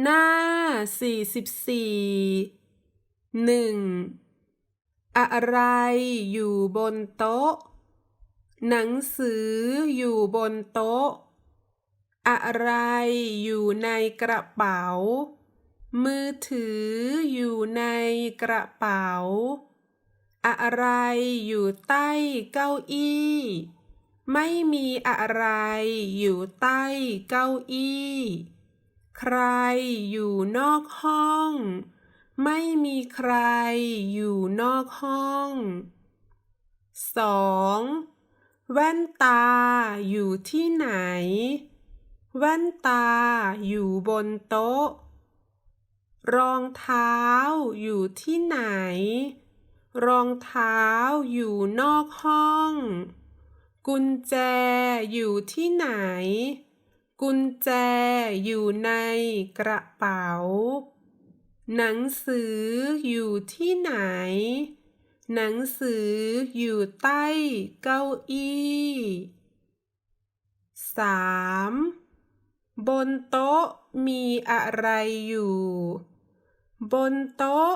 หน้าสี่สิบสี่หนึ่งอะไรอยู่บนโต๊ะ หนังสืออยู่บนโต๊ะ อะไรอยู่ในกระเป๋า มือถืออยู่ในกระเป๋า อะไรอยู่ใต้เก้าอี้ ไม่มีอะไรอยู่ใต้เก้าอี้ ใครอยู่นอกห้อง ไม่มีใครอยู่นอกห้องสองแว่นตาอยู่ที่ไหน แว่นตาอยู่บนโต๊ะ รองเท้าอยู่ที่ไหน รองเท้าอยู่นอกห้อง กุญแจอยู่ที่ไหน กุญแจอยู่ในกระเป๋า หนังสืออยู่ที่ไหน หนังสืออยู่ใต้เก้าอี้สามบนโต๊ะมีอะไรอยู่ บนโต๊ะ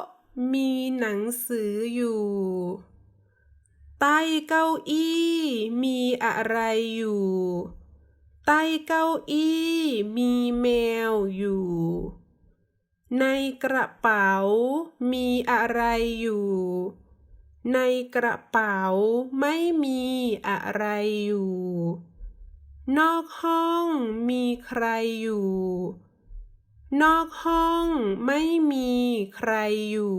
มีหนังสืออยู่ ใต้เก้าอี้มีอะไรอยู่ ใต้เก้าอี้มีแมวอยู่ ในกระเป๋ามีอะไรอยู่ ในกระเป๋าไม่มีอะไรอยู่ นอกห้องมีใครอยู่ นอกห้องไม่มีใครอยู่